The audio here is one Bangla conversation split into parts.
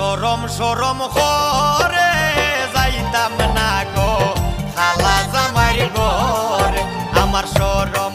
সরম সরম হরে যাইতাম না গো খালা জামাই গর আমার সরম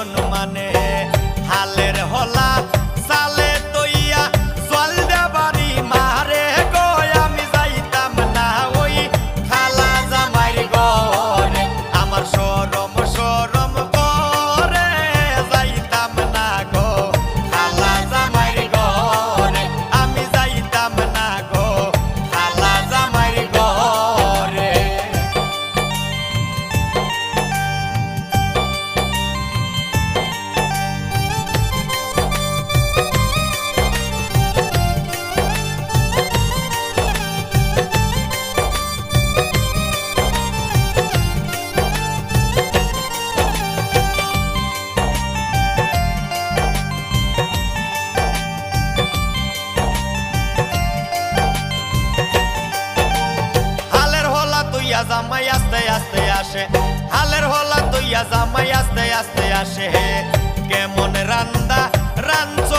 অনুমানে হালে জামাই আস্তে আস্তে আসে। হলা দইয়া জামাই আস্তে আস্তে আসে। কেমন রান্দা রাঞ্চ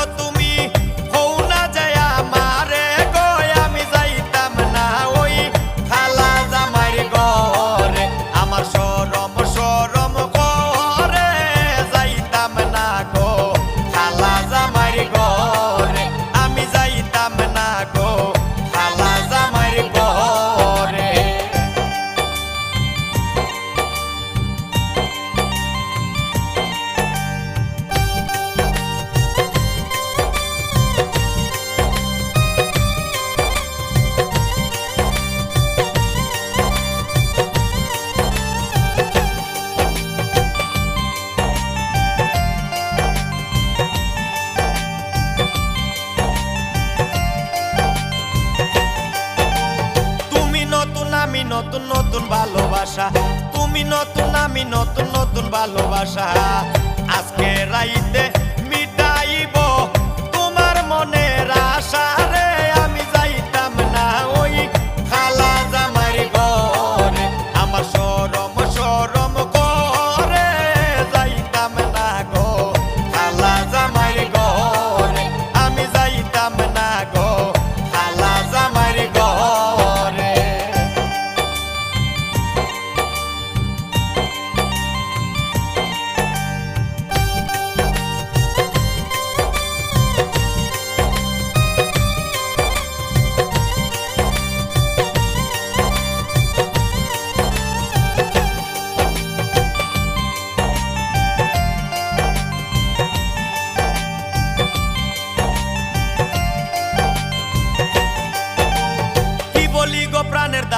নতুন নতুন ভালোবাসা। তুমি নতুন আমি নতুন নতুন ভালোবাসা। আজকে রাইতে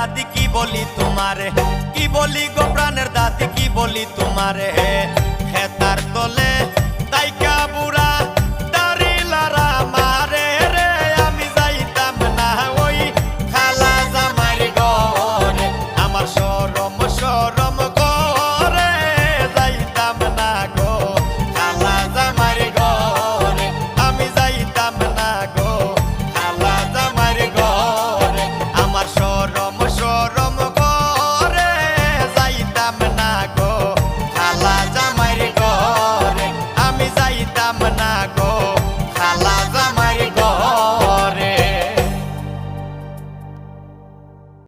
দাদি কি বলি তোমারে? কি বলি গো প্রাণের দাদি কি বলি তোমারে? হেতার তলে